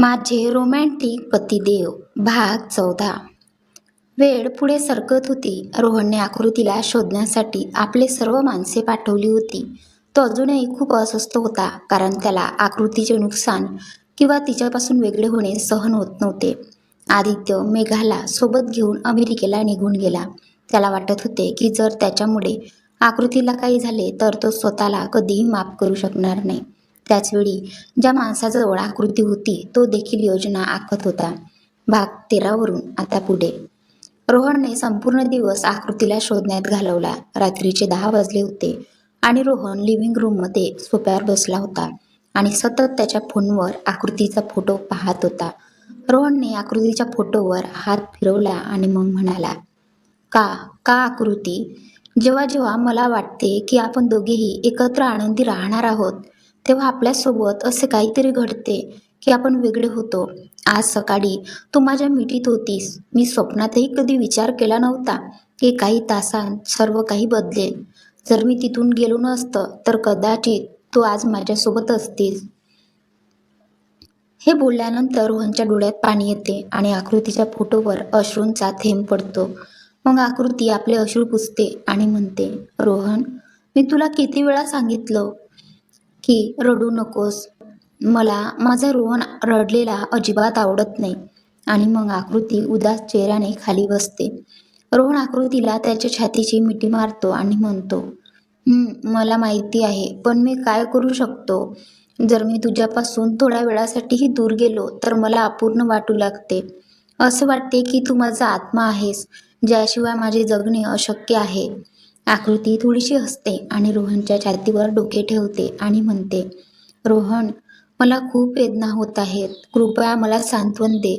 माझे रोमॅन्टिक पतिदेव भाग चौदा. वेळ पुढे सरकत होती. रोहनने आकृतीला शोधण्यासाठी आपले सर्व माणसे पाठवली होती. तो अजूनही खूप अस्वस्थ होता कारण त्याला आकृतीचे नुकसान किंवा तिच्यापासून वेगळे होणे सहन होत नव्हते. आदित्य मेघाला सोबत घेऊन अमेरिकेला निघून गेला. त्याला वाटत होते की जर त्याच्यामुळे आकृतीला काही झाले तर तो स्वतःला कधीही माफ करू शकणार नाही. त्याचवेळी ज्या माणसाजवळ आकृती होती तो देखील योजना आखत होता. भाग तेरावरून आता पुढे. रोहनने संपूर्ण दिवस आकृतीला शोधण्यात घालवला. रात्रीचे दहा वाजले होते आणि रोहन लिव्हिंग रूममध्ये सोप्यावर बसला होता आणि सतत त्याच्या फोनवर आकृतीचा फोटो पाहत होता. रोहनने आकृतीच्या फोटोवर हात फिरवला आणि मग म्हणाला का का आकृती? जेव्हा जेव्हा मला वाटते की आपण दोघेही एकत्र आनंदी राहणार आहोत तेव्हा आपल्यासोबत असे काहीतरी घडते की आपण वेगळे होतो. आज सकाळी तू माझ्या मिठीत होतीस. मी स्वप्नातही कधी विचार केला नव्हता की काही तासांत सर्व काही बदलेल. जर मी तिथून गेलो नसतं तर कदाचित तू आज माझ्यासोबत असतीस. हे बोलल्यानंतर रोहनच्या डोळ्यात पाणी येते आणि आकृतीच्या फोटोवर अश्रूंचा थेंब पडतो. मग आकृती आपले अश्रू पुसते आणि म्हणते रोहन मी तुला किती वेळा सांगितलं की रडू नकोस. मला माझा रोहन रडलेला अजिबात आवडत नाही आणि मग आकृती उदास चेहऱ्याने खाली बसते. रोहन आकृतीला त्याच्या छातीची मिठी मारतो आणि म्हणतो मला माहिती आहे पण मी काय करू शकतो? जर मी तुझ्यापासून थोड्या वेळासाठीही दूर गेलो तर मला अपूर्ण वाटू लागते. असं वाटते की तू माझा आत्मा आहेस ज्याशिवाय माझे जगणे अशक्य आहे. आकृती थोडीशी हसते आणि रोहनच्या छातीवर डोके ठेवते आणि म्हणते रोहन मला खूप वेदना होत आहेत. कृपया मला सांत्वन दे.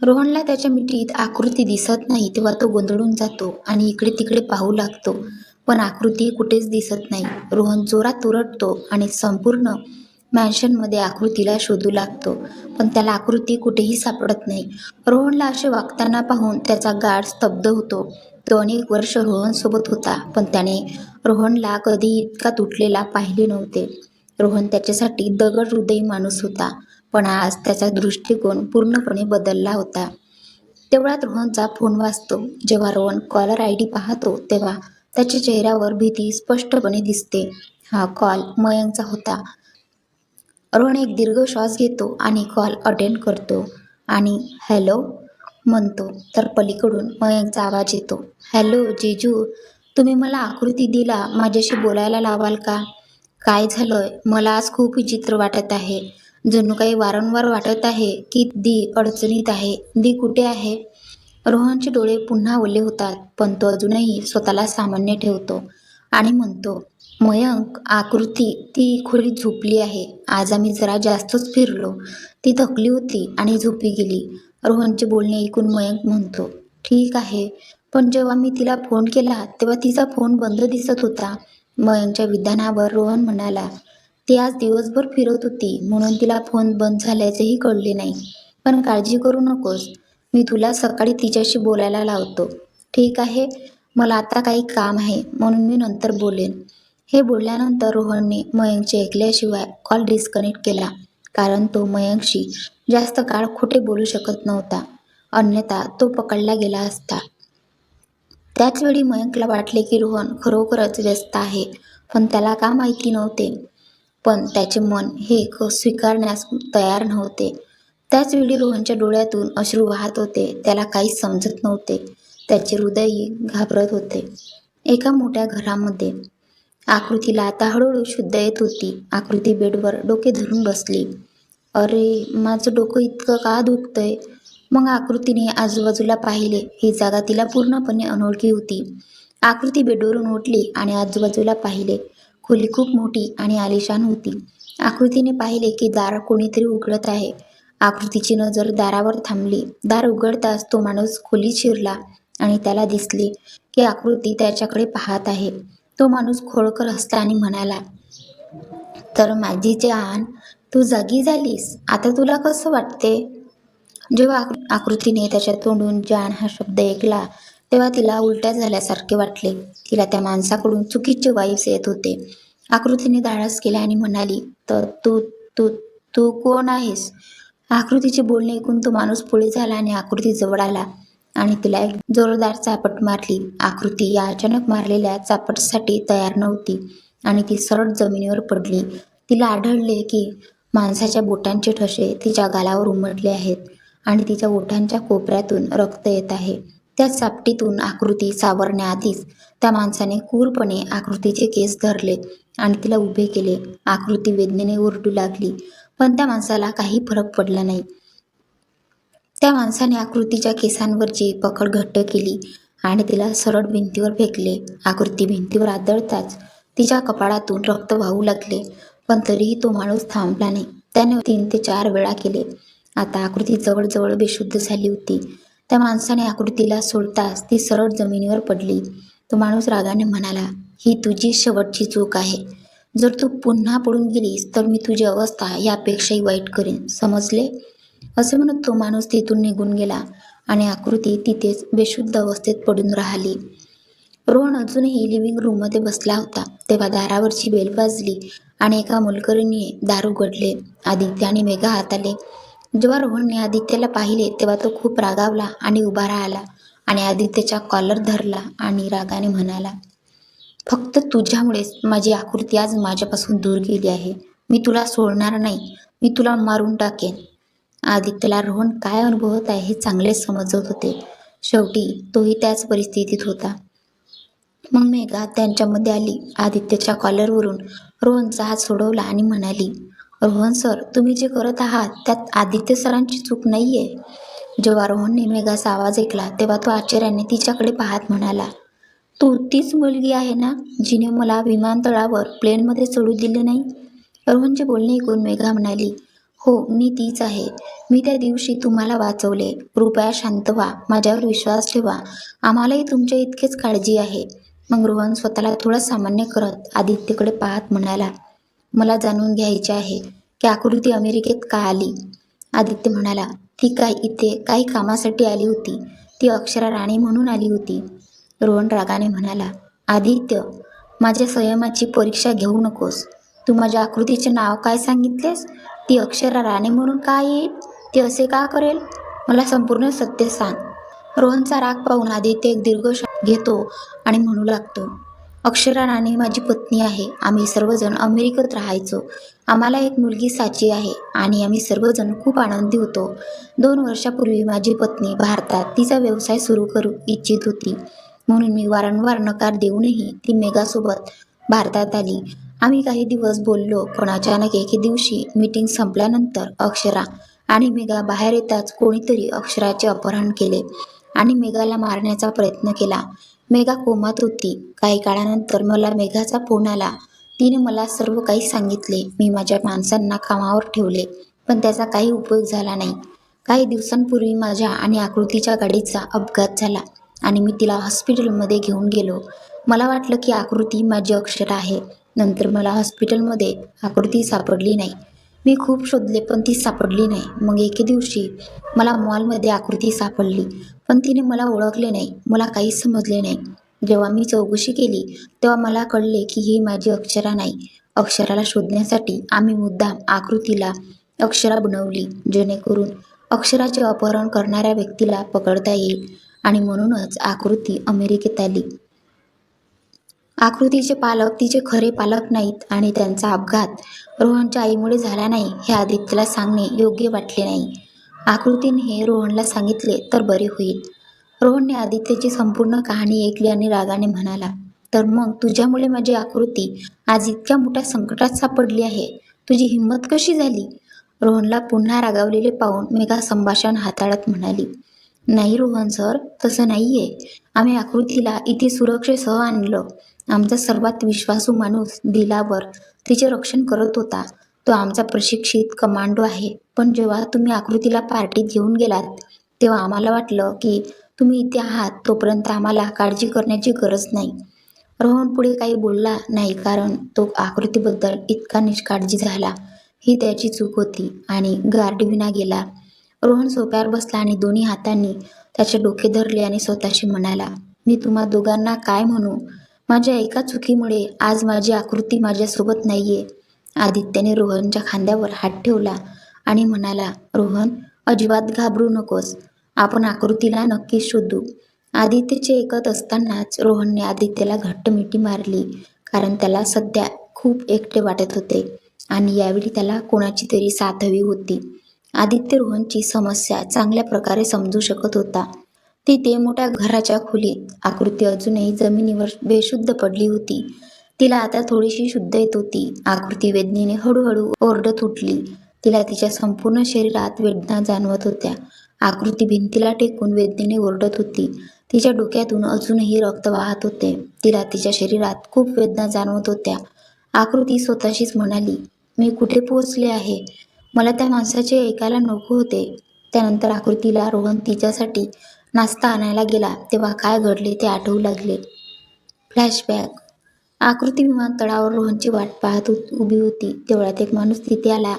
रोहनला त्याच्या मिठीत आकृती दिसत नाही तेव्हा तो गोंधळून जातो आणि इकडे तिकडे पाहू लागतो पण आकृती कुठेच दिसत नाही. रोहन जोरात ओरडतो आणि संपूर्ण मॅन्शनमध्ये आकृतीला शोधू लागतो पण त्याला आकृती कुठेही सापडत नाही. रोहनला असे वागताना पाहून त्याचा गाढ स्तब्ध होतो. तो अनेक वर्ष रोहनसोबत होता पण त्याने रोहनला कधी इतका तुटलेला पाहिले नव्हते. रोहन त्याच्यासाठी दगड हृदयी माणूस होता पण आज त्याचा दृष्टिकोन पूर्णपणे बदलला होता. तेवढ्यात रोहनचा फोन वाचतो जेव्हा रोहन कॉलर आय डी पाहतो तेव्हा त्याच्या चेहऱ्यावर भीती स्पष्टपणे दिसते. हा कॉल मयंकचा होता. रोहन एक दीर्घ श्वास घेतो आणि कॉल अटेंड करतो आणि हॅलो? म्हणतो. तर पलीकडून मयंकचा आवाज येतो. हॅलो जेजू तुम्ही मला आकृती दिला माझ्याशी बोलायला लावाल का? काय झालंय? मला आज खूप विचित्र वाटत आहे. जणू काही वारंवार वाटत आहे की दी अडचणीत आहे. दी कुठे आहे? रोहनचे डोळे पुन्हा ओले होतात पण तो अजूनही स्वतःला सामान्य ठेवतो आणि म्हणतो मयंक आकृती ती खोलीत झोपली आहे. आज आम्ही जरा जास्तच फिरलो. ती थकली होती आणि झोपी गेली. रोहनचे बोलणे ऐकून मयंक म्हणतो ठीक आहे. पण जेव्हा मी तिला फोन केला तेव्हा तिचा फोन बंद दिसत होता. मयंकच्या विधानावर रोहन म्हणाला ती आज दिवसभर फिरत होती म्हणून तिला फोन बंद झाल्याचेही कळले नाही. पण काळजी करू नकोस. मी तुला सकाळी तिच्याशी बोलायला लावतो. ठीक आहे? मला आता काही काम आहे म्हणून मी नंतर बोलेन. हे बोलल्यानंतर रोहनने मयंकचे ऐकल्याशिवाय कॉल डिस्कनेक्ट केला कारण तो मयंकशी जास्त काळ खोटे बोलू शकत नव्हता. अन्यथा तो पकडला गेला असता. त्याचवेळी मयंकला वाटले की रोहन खरोखरच व्यस्त आहे पण त्याला का माहिती नव्हते. पण त्याचे मन हे क स्वीकारण्यास तयार नव्हते. त्याचवेळी रोहनच्या डोळ्यातून अश्रू वाहत होते. त्याला काहीच समजत नव्हते. त्याचे हृदयही घाबरत होते. एका मोठ्या घरामध्ये आकृतीला आता हळूहळू शुद्ध येत होती. आकृती बेडवर डोके धरून बसली. अरे माझं डोकं इतकं का दुखतंय? मग आकृतीने आजूबाजूला पाहिले. ही जागा तिला पूर्णपणे अनोळखी होती. आकृती बेडवरून उठली आणि आजूबाजूला पाहिले. खोली खूप मोठी आणि आलिशान होती. आकृतीने पाहिले की दार कोणीतरी उघडत आहे. आकृतीची नजर दारावर थांबली. दार उघडताच तो माणूस खोलीत शिरला आणि त्याला दिसले की आकृती त्याच्याकडे पाहत आहे. तो माणूस खोळकर हसला आणि म्हणाला तर माझी जान तू जागी झालीस. आता तुला कसं वाटते? जेव्हा आकृतीने त्याच्या तोंडून जान हा शब्द ऐकला तेव्हा तिला उलट्या झाल्यासारखे वाटले. तिला त्या माणसाकडून चुकीचे वाईब्स येत होते. आकृतीने धाडस केला आणि म्हणाली तर तू तू तू कोण आहेस? आकृतीचे बोलणे ऐकून तो माणूस पुढे झाला आणि आकृती जवळ आला आणि तिला एक जोरदार चापट मारली. आकृती या अचानक मारलेल्या चापटसाठी तयार नव्हती आणि ती सरळ जमिनीवर पडली. तिला आढळले की माणसाच्या बोटांचे ठसे तिच्या गालावर उमटले आहेत आणि तिच्या ओठांच्या कोपऱ्यातून रक्त येत आहे. त्या चापटीतून आकृती सावरण्याआधीच त्या माणसाने क्रूरपणे आकृतीचे केस धरले आणि तिला उभे केले. आकृती वेदनेने ओरडू लागली पण त्या माणसाला काही फरक पडला नाही. त्या माणसाने आकृतीच्या केसांवरची पकड घट्ट केली आणि तिला सरळ भिंतीवर फेकले. आकृती भिंतीवर आदळताच तिच्या कपाळातून रक्त वाहू लागले. पण तरीही तो माणूस थांबला नाही. त्याने तीन ते चार वेळा केले. आता आकृती जवळजवळ बेशुद्ध झाली होती. त्या माणसाने आकृतीला सोडताच ती सरळ जमिनीवर पडली. तो माणूस रागाने म्हणाला ही तुझी शेवटची चूक आहे. जर तू पुन्हा पडून गेलीस तर मी तुझी अवस्था यापेक्षाही वाईट करेन. समजले? असे म्हणत तो माणूस तिथून निघून गेला आणि आकृती तिथेच बेशुद्ध अवस्थेत पडून राहिली. रोहन अजूनही लिव्हिंग रूममध्ये बसला होता. तेव्हा दारावरची बेल वाजली. आणि एका मोलकरीने दार उघडले आदित्य आणि मेघा हाताले. जेव्हा रोहनने आदित्यला पाहिले तेव्हा तो खूप रागावला आणि उभा राहिला आणि आदित्यच्या कॉलर धरला आणि रागाने म्हणाला फक्त तुझ्यामुळेच माझी आकृती आज माझ्यापासून दूर गेली आहे. मी तुला सोडणार नाही. मी तुला मारून टाकेन. आदित्यला रोहन काय अनुभवत आहे हे चांगले समजत होते. शेवटी तोही त्याच परिस्थितीत होता. मग मेघा त्यांच्यामध्ये आली. आदित्यच्या कॉलरवरून रोहनचा हात सोडवला आणि म्हणाली रोहन सर तुम्ही जे करत आहात त्यात आदित्य सरांची चूक नाही आहे जेव्हा रोहनने मेघाचा आवाज ऐकला तेव्हा तो आश्चर्याने तिच्याकडे पाहत म्हणाला तू तीच मुलगी आहे ना जिने मला विमानतळावर प्लेनमध्ये चढू दिले नाही? रोहनचे बोलणे ऐकून मेघा म्हणाली हो मी तीच आहे. मी त्या दिवशी तुम्हाला वाचवले. कृपया शांत व्हा. माझ्यावर विश्वास ठेवा. आम्हालाही तुमच्या इतकेच काळजी आहे. मग रोहन स्वतःला थोडं सामान्य करत आदित्यकडे पाहत म्हणाला मला जाणून घ्यायचे आहे की आकृती अमेरिकेत का आली? आदित्य म्हणाला ती काय इथे काही कामासाठी आली होती? ती अक्षरा राणी म्हणून आली होती. रोहन रागाने म्हणाला आदित्य माझ्या संयमाची परीक्षा घेऊ नकोस. तू माझ्या आकृतीचे नाव काय सांगितलेस? ती अक्षरा राणे म्हणून का येईल? ती असे का करेल? मला संपूर्ण सत्य सांग. रोहनचा राग पाहून आदित्य एक दीर्घ श्वास घेतो आणि म्हणू लागतो अक्षरा राणे माझी पत्नी आहे. आम्ही सर्वजण अमेरिकेत राहायचो. आम्हाला एक मुलगी साची आहे आणि आम्ही सर्वजण खूप आनंदी होतो. दोन वर्षापूर्वी माझी पत्नी भारतात तिचा व्यवसाय सुरू करू इच्छित होती. म्हणून मी वारंवार नकार देऊनही ती मेघासोबत भारतात आली. आम्ही काही दिवस बोललो. पण अचानक एके दिवशी मीटिंग संपल्यानंतर अक्षरा आणि मेघा बाहेर येताच कोणीतरी अक्षराचे अपहरण केले. आणि मेघाला मारण्याचा प्रयत्न केला. मेघा कोमात होती. काही काळानंतर मला मेघाचा फोन आला. तिने मला सर्व काही सांगितले. मी माझ्या माणसांना कामावर ठेवले पण त्याचा काही उपयोग झाला नाही. काही दिवसांपूर्वी माझ्या आणि आकृतीच्या गाडीचा अपघात झाला आणि मी तिला हॉस्पिटलमध्ये घेऊन गेलो. मला वाटलं की आकृती माझी अक्षर आहे. नंतर मला हॉस्पिटलमध्ये आकृती सापडली नाही. मी खूप शोधले पण ती सापडली नाही. मग एके दिवशी मला मॉलमध्ये आकृती सापडली. पण तिने मला ओळखले नाही मला काहीच समजले नाही. जेव्हा मी चौकशी केली तेव्हा मला कळले की ही माझी अक्षरा नाही. अक्षराला शोधण्यासाठी आम्ही मुद्दाम आकृतीला अक्षरा बनवली जेणेकरून अक्षराचे अपहरण करणाऱ्या व्यक्तीला पकडता येईल आणि म्हणूनच आकृती अमेरिकेत आली. आकृतीचे पालक तिचे खरे पालक नाहीत आणि त्यांचा अपघात रोहनच्या आईमुळे झाला नाही हे आदित्यला सांगणे योग्य वाटले नाही. आकृतीने हे रोहनला सांगितले तर बरे होईल. रोहनने आदित्यची संपूर्ण कहाणी ऐकली आणि रागाने म्हणाला तर मग तुझ्यामुळे माझी आकृती आज इतक्या मोठ्या संकटात सापडली आहे. तुझी हिंमत कशी झाली? रोहनला पुन्हा रागावलेले पाहून मेघा संभाषण हाताळत म्हणाली नाही रोहन सर तसं नाही आहे आम्ही आकृतीला इथे सुरक्षेसह आणलं. आमचा सर्वात विश्वासू माणूस दिलावर तिचे रक्षण करत होता. तो आमचा प्रशिक्षित कमांडो आहे. पण जेव्हा तुम्ही आकृतीला पार्टीत घेऊन गेलात तेव्हा आम्हाला वाटलं की तुम्ही इथे आहात तोपर्यंत आम्हाला काळजी करण्याची गरज नाही. रोहन पुढे काही बोलला नाही कारण तो आकृतीबद्दल इतका निष्काळजी झाला. ही त्याची चूक होती आणि गार्डविना गेला. रोहन सोप्यावर बसला आणि दोन्ही हातांनी त्याचे डोके धरले आणि स्वतःशी म्हणाला मी तुम्हा दोघांना काय म्हणू? माझ्या एका चुकीमुळे आज माझी आकृती माझ्यासोबत नाहीये. आदित्यने रोहनच्या खांद्यावर हात ठेवला आणि म्हणाला रोहन अजिबात घाबरू नकोस. आपण आकृतीला नक्कीच शोधू. आदित्यचे ऐकत असतानाच रोहनने आदित्यला घट्ट मिठी मारली कारण त्याला सध्या खूप एकटे वाटत होते आणि यावेळी त्याला कोणाची तरी साथ हवी होती. आदित्य रोहनची समस्या चांगल्या प्रकारे समजू शकत होता. तिथे मोठ्या घराच्या खोलीत आकृती अजूनही जमिनीवर बेशुद्ध पडली होती. तिला आता थोडीशी शुद्ध येत होती. आकृती वेदनेने हळूहळू ओरडत उठली तिला तिच्या संपूर्ण शरीरात वेदना जाणवत होत्या. आकृती भिंतीला टेकून वेदनेने ओरडत होती. तिच्या डोक्यातून अजूनही रक्त वाहत होते. तिला तिच्या शरीरात खूप वेदना जाणवत होत्या. आकृती स्वतःशीच म्हणाली मी कुठे पोहोचले आहे? मला त्या माणसाचे ऐकायला नको होते. त्यानंतर आकृतीला रोहन तिच्यासाठी नाश्ता आणायला गेला. तेव्हा काय घडले ते आठवू लागले. फ्लॅशबॅक आकृती विमानतळावर रोहनची वाट पाहत उभी होती. तेवढ्यात एक माणूस तिथे आला.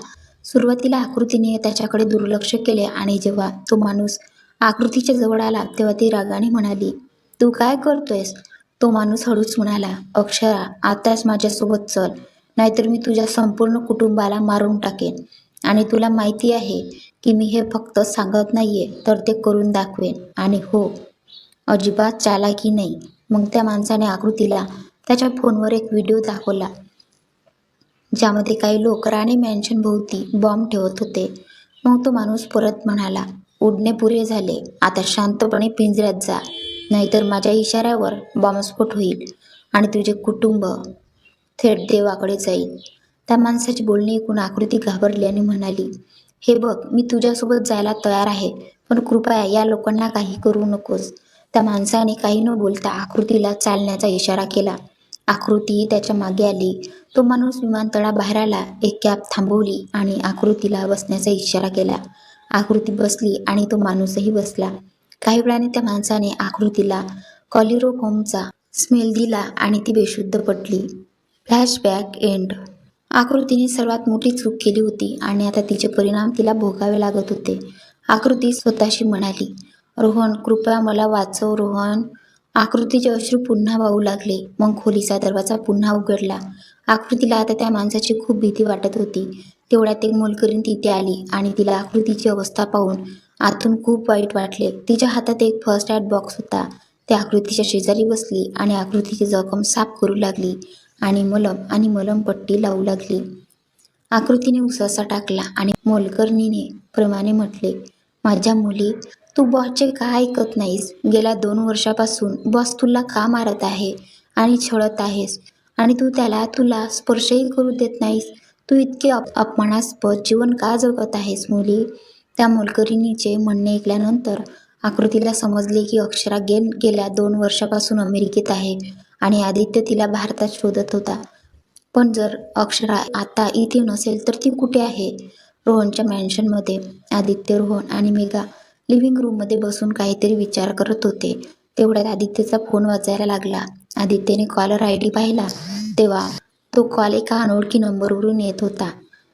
सुरुवातीला आकृतीने त्याच्याकडे दुर्लक्ष केले आणि जेव्हा तो माणूस आकृतीच्या जवळ आला तेव्हा ती रागाने म्हणाली तू काय करतोयस? तो माणूस हळूच म्हणाला अक्षरा आताच माझ्यासोबत चल. नाहीतर मी तुझ्या संपूर्ण कुटुंबाला मारून टाकेन. आणि तुला माहिती आहे की मी हे फक्त सांगत नाहीये तर ते करून दाखवेन. आणि हो. अजिबात चालाकी नाही. मग त्या माणसाने आकृतीला त्याच्या फोनवर एक व्हिडिओ दाखवला ज्यामध्ये काही लोक राणी मॅन्शन भोवती बॉम्ब ठेवत होते. मग तो माणूस परत म्हणाला उडणे पुरे झाले आता शांतपणे पिंजऱ्यात जा नाहीतर माझ्या इशाऱ्यावर बॉम्बस्फोट होईल आणि तुझे कुटुंब थेट देवाकडे जाईल. त्या माणसाची बोलणी ऐकून आकृती घाबरली आणि म्हणाली हे बघ मी तुझ्यासोबत जायला तयार आहे पण कृपया या लोकांना काही करू नकोस. त्या माणसाने काही न बोलता आकृतीला चालण्याचा इशारा केला. आकृती त्याच्यामागे आली. तो माणूस विमानतळाबाहेर आला. एक कॅब थांबवली आणि आकृतीला बसण्याचा इशारा केला. आकृती बसली आणि तो माणूसही बसला. काही वेळाने त्या माणसाने आकृतीला कॉलिरोफॉर्मचा स्मेल दिला आणि ती बेशुद्ध पडली फ्लॅशबॅक एंड. आकृतीने सर्वात मोठी चूक केली होती आणि आता तिचे परिणाम तिला भोगावे लागत होते. आकृती स्वतःशी म्हणाली रोहन कृपया मला वाचव रोहन. आकृतीचे अश्रू पुन्हा वाहू लागले. मग खोलीचा दरवाजा पुन्हा उघडला. आकृतीला आता त्या माणसाची खूप भीती वाटत होती. तेवढ्यात एक मोलकरीण तिथे आली आणि तिला आकृतीची अवस्था पाहून आतून खूप वाईट वाटले. तिच्या हातात एक फर्स्ट एड बॉक्स होता. त्या आकृतीच्या शेजारी बसली आणि आकृतीची जखम साफ करू लागली आणि मलम आणि मलमपट्टी लावू लागली. आकृतीने उसासा टाकला आणि मोलकर्णीने प्रमाणे म्हटले माझ्या मुली तू बॉसचे का ऐकत नाहीस? गेल्या दोन वर्षापासून बॉस तुला का मारत आहे आणि छळत आहेस? आणि तू त्याला तुला स्पर्शही करू देत नाहीस? तू इतके अप अपमानास्पद जीवन का जगत आहेस मुली? त्या मोलकरीणीचे म्हणणे ऐकल्यानंतर आकृतीला समजले की अक्षरा गेन गेल्या दोन वर्षापासून अमेरिकेत आहे आणि आदित्य तिला भारतात शोधत होता. पण जर अक्षरा आता इथे नसेल तर ती कुठे आहे? रोहनच्या मॅन्शनमध्ये आदित्य रोहन आणि मेघा लिव्हिंग रूममध्ये बसून काहीतरी विचार करत होते. तेवढ्यात आदित्यचा फोन वाचायला लागला. आदित्यने कॉलर आय डी पाहिला. तेव्हा तो कॉल एका अनोळखी नंबरवरून येत होता.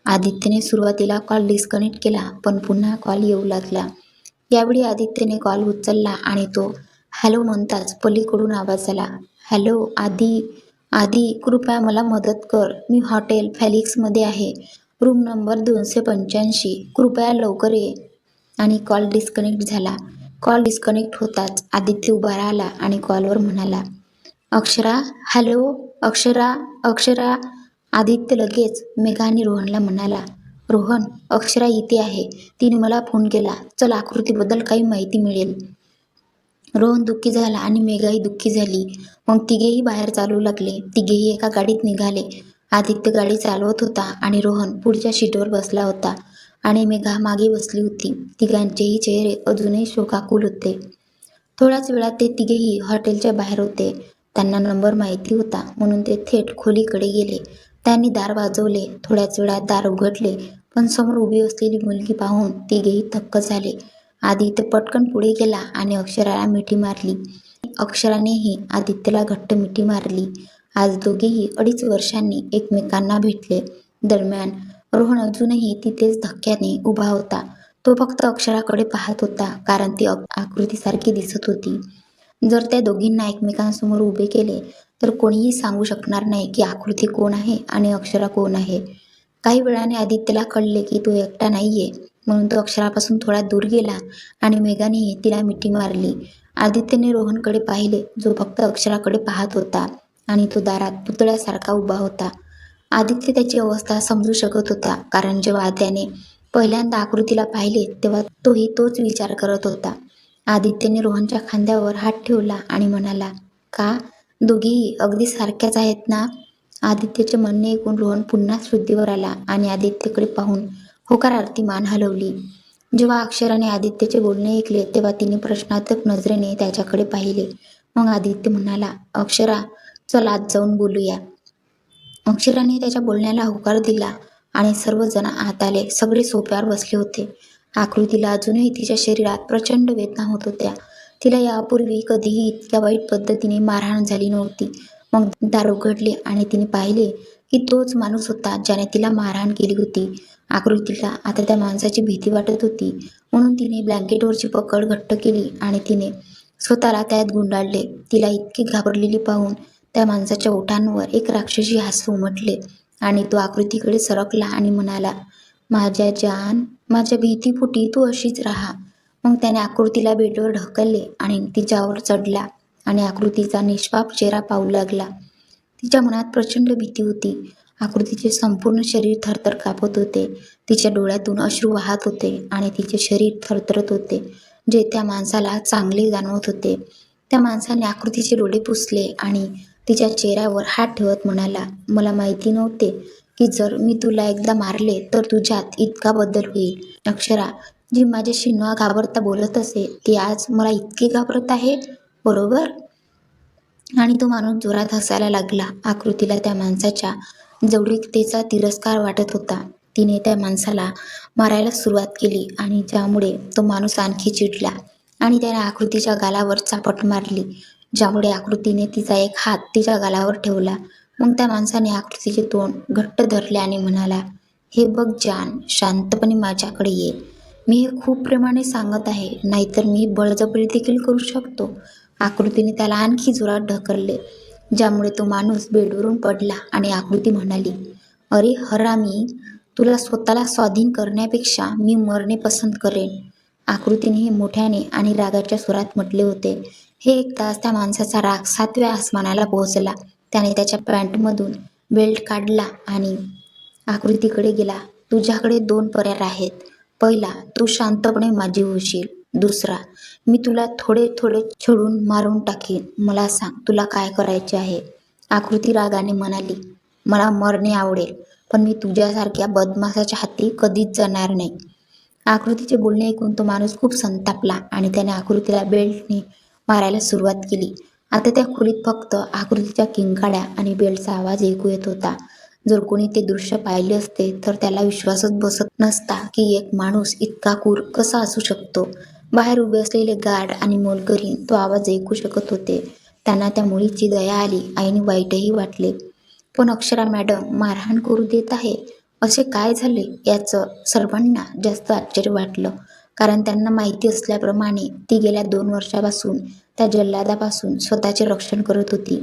आदित्यने सुरुवातीला कॉल डिस्कनेक्ट केला पण पुन्हा कॉल येऊ लागला. यावेळी आदित्यने कॉल उचलला आणि तो हॅलो म्हणताच पलीकडून आवाज आला. हॅलो आदी आधी कृपया मला मदत कर. मी हॉटेल फॅलिक्समध्ये आहे. रूम नंबर दोनशे पंच्याऐंशी. कृपया लवकर ये. आणि कॉल डिस्कनेक्ट झाला. कॉल डिस्कनेक्ट होताच आदित्य उभा राहिला आणि कॉलवर म्हणाला अक्षरा हॅलो अक्षरा अक्षरा. आदित्य लगेच मेघा आणि रोहनला म्हणाला रोहन अक्षरा इथे आहे. तिने मला फोन केला. चल आकृतीबद्दल काही माहिती मिळेल. रोहन दुःखी झाला आणि मेघाही दुःखी झाली. मग तिघेही बाहेर चालू लागले. तिघेही एका गाडीत निघाले. आदित्य गाडी चालवत होता आणि रोहन पुढच्या शीटवर बसला होता. आणि मेघा मागे बसली होती. तिघांचेही चेहरे अजूनही शोकाकुल होते. थोड्याच वेळात ते तिघेही हॉटेलच्या बाहेर होते. त्यांना नंबर माहिती होता म्हणून ते थेट खोलीकडे गेले. त्यांनी दार वाजवले थोड्याच वेळात दार उघडले पण समोर उभी असलेली मुलगी पाहून तिघेही थक्क झाले. आदित्य पटकन पुढे गेला आणि अक्षराला मिठी मारली. अक्षरानेही आदित्यला घट्ट मिठी मारली. आज दोघेही अडीच वर्षांनी एकमेकांना भेटले. दरम्यान रोहन अजूनही तिथेच धक्क्याने उभा होता. तो फक्त अक्षराकडे पाहत होता कारण ती आकृतीसारखी दिसत होती. जर त्या दोघींना एकमेकांसमोर उभे केले तर कोणीही सांगू शकणार नाही की आकृती कोण आहे आणि अक्षरा कोण आहे. काही वेळाने आदित्यला कळले की तो एकटा नाहीये म्हणून तो अक्षरापासून थोडा दूर गेला आणि मेघानेही तिला मिठी मारली. आदित्यने रोहनकडे पाहिले जो फक्त अक्षराकडे पाहत होता आणि तो दारात पुतळ्यासारखा उभा होता. आदित्य त्याची अवस्था समजू शकत होता. कारण जेव्हा त्याने पहिल्यांदा आकृतीला पाहिले तेव्हा तोही तोच विचार करत होता. आदित्यने रोहनच्या खांद्यावर हात ठेवला आणि म्हणाला का? दोघीही अगदी सारख्याच आहेत ना? आदित्यचे म्हणणे ऐकून रोहन पुन्हा शुद्धीवर आला आणि आदित्यकडे पाहून होकारार्थी मान हलवली. जेव्हा अक्षराने आदित्यचे बोलणे ऐकले तेव्हा तिने प्रश्नार्थक नजरेने त्याच्याकडे पाहिले. मग आदित्य म्हणाला अक्षरा चल आज जाऊन बोलूया. अक्षराने त्याच्या बोलण्याला होकार दिला आणि सर्वजण आत आले सगळे सोप्यावर बसले होते. आकृतीला अजूनही तिच्या शरीरात प्रचंड वेदना होत होत्या. तिला यापूर्वी कधीही इतक्या वाईट पद्धतीने मारहाण झाली नव्हती. मग दार उघडले आणि तिने पाहिले की तोच माणूस होता ज्याने तिला मारहाण केली होती. आकृतीला आता त्या माणसाची भीती वाटत होती. म्हणून तिने ब्लँकेटवरची पकड घट्ट केली आणि तिने स्वतःला त्यात गुंडाळले. तिला इतकी घाबरलेली पाहून त्या माणसाच्या ओठांवर एक राक्षसी हास्य उमटले आणि तो आकृतीकडे सरकला आणि म्हणाला माझ्या जान माझ्या भीतीपोटी तू अशीच राहा. मग त्याने आकृतीला बेडवर ढकलले आणि तिच्यावर चढला आणि आकृतीचा निष्पाप चेहरा पाहू लागला. तिच्या मनात प्रचंड भीती होती. आकृतीचे संपूर्ण शरीर थरथर कापत होते. तिच्या डोळ्यातून अश्रू वाहत होते आणि तिचे शरीर थरथरत होते जे त्या माणसाला चांगले जाणवत होते. त्या माणसाने आकृतीचे डोळे पुसले आणि तिच्या चेहऱ्यावर हात ठेवत म्हणाला मला माहिती नव्हते की जर मी तुला एकदा मारले तर तुझ्यात इतका बदल होईल. अक्षरा जी माझ्याशी न घाबरता बोलत असे ती आज मला इतकी घाबरत आहे बरोबर? आणि तो माणूस जोरात हसायला लागला. आकृतीला त्या माणसाच्या जवळीकतेचा तिरस्कार वाटत होता. तिने त्या माणसाला मारायला सुरुवात केली आणि ज्यामुळे तो माणूस आणखी चिडला आणि त्याने आकृतीच्या गालावर चापट मारली. ज्यामुळे आकृतीने तिचा एक हात तिच्या गालावर ठेवला. मग त्या माणसाने आकृतीचे तोंड घट्ट धरले आणि म्हणाला हे बघ जान शांतपणे माझ्याकडे ये. मी हे खूप प्रेमाने सांगत आहे नाहीतर मी बळजबरी देखील करू शकतो. आकृतीने त्याला आणखी जोरात ढकलले. ज्यामुळे तो माणूस बेडवरून पडला आणि आकृती म्हणाली अरे हरामी तुला स्वतःला स्वाधीन करण्यापेक्षा मी मरणे पसंत करेन. आकृतीने हे मोठ्याने आणि रागाच्या सुरात म्हटले होते. हे एक तास त्या माणसाचा राग सातव्या आसमानाला पोहोचला. त्याने त्याच्या पॅन्टमधून बेल्ट काढला आणि आकृतीकडे गेला. तुझ्याकडे दोन पर्याय आहेत. पहिला तू शांतपणे माझी होशील दुसरा मी तुला थोडे थोडे छडून मारून टाकेन. मला सांग तुला काय करायचे आहे? आकृती रागाने म्हणाली मला मरणे आवडेल पण मी तुझ्यासारख्या बदमाशाच्या हाती कधीच जाणार नाही. आकृतीचे बोलणे ऐकून तो माणूस खूप संतापला आणि त्याने आकृतीला बेल्टने मारायला सुरुवात केली. आता त्या खोलीत फक्त आकृतीच्या किंकाड्या आणि बेल्टचा आवाज ऐकू येत होता. जर कोणी ते दृश्य पाहिले असते तर त्याला विश्वासच बसत नसता की एक माणूस इतका क्रूर कसा असू शकतो. बाहेर उभे असलेले गार्ड आणि मोलकरी तो आवाज ऐकू शकत होते. त्यांना त्या मुलीची दया आली आणि वाईटही वाटले. पण अक्षरा मॅडम मारहाण करू देत आहे? असे काय झाले याचं सर्वांना जास्त आश्चर्य वाटलं. कारण त्यांना माहिती असल्याप्रमाणे ती गेल्या दोन वर्षापासून त्या जल्लादापासून स्वतःचे रक्षण करत होती.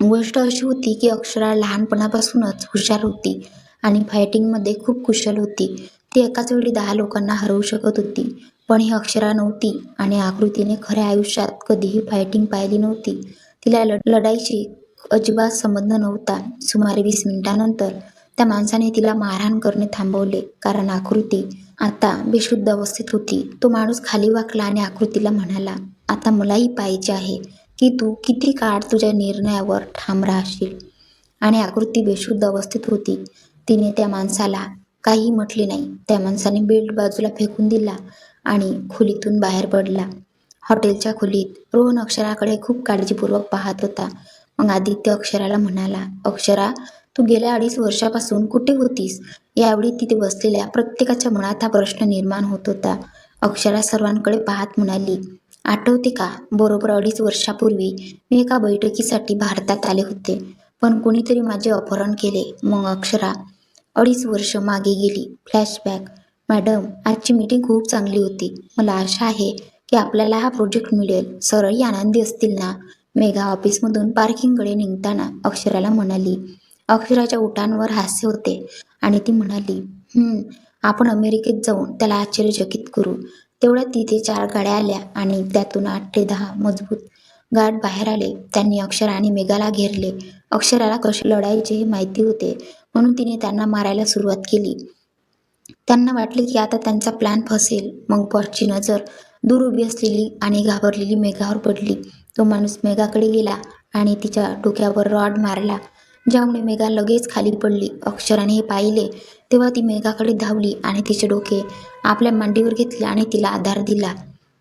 गोष्ट अशी होती की अक्षरा लहानपणापासूनच हुशार होती आणि फायटिंगमध्ये खूप कुशल होती. ती एकाच वेळी दहा लोकांना हरवू शकत होती पण ही अक्षरा नव्हती आणि आकृतीने खऱ्या आयुष्यात कधीही फायटिंग पाहिली नव्हती. तिला लड लढाईची अजिबात संबंध नव्हता. सुमारे वीस मिनिटानंतर त्या माणसाने तिला मारहाण करणे थांबवले कारण आकृती आता बेशुद्ध अवस्थेत होती. तो माणूस खाली वाकला आणि आकृतीला म्हणाला आता मलाही पाहिजे आहे की तू किती काळ तुझ्या निर्णयावर ठाम राहशील. आणि आकृती बेशुद्ध अवस्थेत होती. तिने त्या माणसाला काही म्हटले नाही. त्या माणसाने बेल्ट बाजूला फेकून दिला आणि खोलीतून बाहेर पडला. हॉटेलच्या खोलीत रोहन अक्षराकडे खूप काळजीपूर्वक पाहत होता. मग आदित्य अक्षराला म्हणाला अक्षरा तू गेल्या अडीच वर्षापासून कुठे होतीस? यावेळी तिथे बसलेल्या प्रत्येकाच्या मनात हा प्रश्न निर्माण होत होता. अक्षरा सर्वांकडे पाहत म्हणाली आठवते का? बरोबर अडीच वर्षापूर्वी मी एका बैठकीसाठी भारतात आले होते. पण कोणीतरी माझे अपहरण केले. मग अक्षरा अडीच वर्ष मागे गेली. फ्लॅशबॅक. मॅडम आजची मीटिंग खूप चांगली होती. मला आशा आहे की आपल्याला हा प्रोजेक्ट मिळेल. सरळी आनंदी असतील ना? मेघा ऑफिसमधून पार्किंगकडे निघताना अक्षराला म्हणाली. अक्षराच्या ओठांवर हास्य होते. आणि ती म्हणाली आपण अमेरिकेत जाऊन त्याला आश्चर्यचकित करू. तेवढ्या तिथे चार गाड्या आल्या आणि त्यातून आठ ते दहा मजबूत गार्ड बाहेर आले. त्यांनी अक्षर आणि मेघाला घेरले. अक्षराला कसे लढायचे हे माहिती होते म्हणून तिने त्यांना मारायला सुरुवात केली. त्यांना वाटले की आता त्यांचा प्लॅन फसेल. मग बॉसची नजर दूर उभी असलेली आणि घाबरलेली मेघावर पडली. तो माणूस मेघाकडे गेला आणि तिच्या डोक्यावर रॉड मारला. ज्यामुळे मेघा लगेच खाली पडली. अक्षराने हे पाहिले तेव्हा ती मेघाकडे धावली आणि तिचे डोके आपल्या मांडीवर घेतले आणि तिला आधार दिला.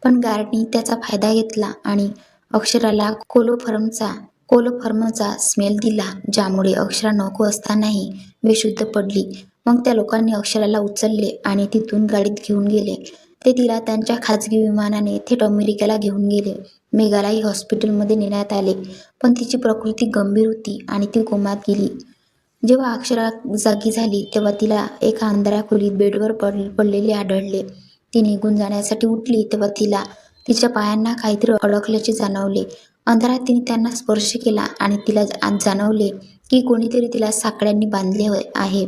पण गार्डनी त्याचा फायदा घेतला आणि अक्षराला कोलोफर्मचा कोलोफर्मचा स्मेल दिला ज्यामुळे अक्षरा नको असतानाही बेशुद्ध पडली. मग त्या लोकांनी अक्षराला उचलले आणि तिथून गाडीत घेऊन गेले. ते तिला त्यांच्या खाजगी विमानाने थेट अमेरिकेला घेऊन गेले. मेघालाही हॉस्पिटलमध्ये नेण्यात आले पण तिची प्रकृती गंभीर होती आणि ती कोमात गेली. जेव्हा अक्षरा जागी झाली तेव्हा तिला एका अंधाऱ्या खोलीत बेडवर पड पडलेले आढळले. ती निघून जाण्यासाठी उठली तेव्हा तिला तिच्या पायांना काहीतरी अडकल्याचे जाणवले. अंधारात तिने त्यांना स्पर्श केला आणि तिला जाणवले की कोणीतरी तिला साकड्यांनी बांधले हो-, आहे.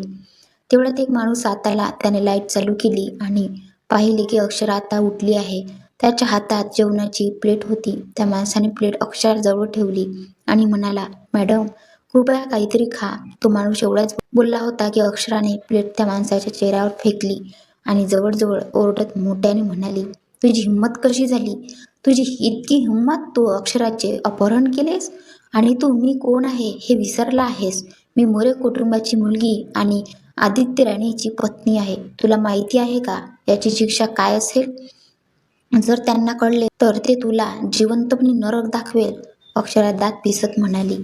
तेवढ्यात एक माणूस आत आला त्याने लाइट चालू केली आणि पाहिले की अक्षरा आता उठली आहे. त्याच्या हातात जेवणाची प्लेट होती. त्या माणसाने प्लेट अक्षराजवळ ठेवली आणि म्हणाला मॅडम कृपया काहीतरी खा. तो माणूस एवढाच बोलला होता की अक्षराने प्लेट त्या माणसाच्या चेहऱ्यावर फेकली आणि जवळजवळ ओरडत मोठ्याने म्हणाली तुझी हिंमत कशी झाली? तुझी इतकी हिंमत तू अक्षराचे अपहरण केलेस? आणि तू मी कोण आहे हे विसरला आहेस? मी मोरे कुटुंबाची मुलगी आणि आदित्य राणेची पत्नी आहे. तुला माहिती आहे का? याची शिक्षा काय असेल? जर त्यांना कळले तर ते तुला जिवंतपणे नरक दाखवेल अक्षरा दात पिसत म्हणाली.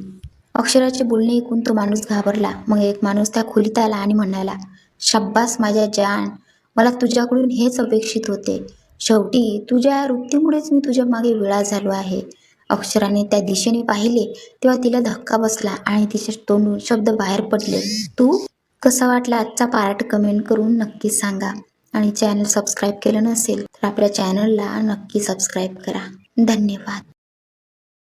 अक्षराचे बोलणे ऐकून तो माणूस घाबरला. मग एक माणूस त्या खोलीत आला आणि म्हणाला शाब्बास माझ्या जान मला तुझ्याकडून हेच अपेक्षित होते. शेवटी तुझ्या वृत्तीमुळेच मी तुझ्या मागे वेळा झालो आहे. अक्षराने त्या दिशेने पाहिले तेव्हा तिला धक्का बसला आणि तिच्या तोंडून शब्द बाहेर पडले. तू कसा वाटला आजचा पार्ट कमेंट करून नक्की सांगा. आणि चॅनल सबस्क्राईब केलं नसेल तर आपल्या चॅनलला नक्की सबस्क्राईब करा. धन्यवाद.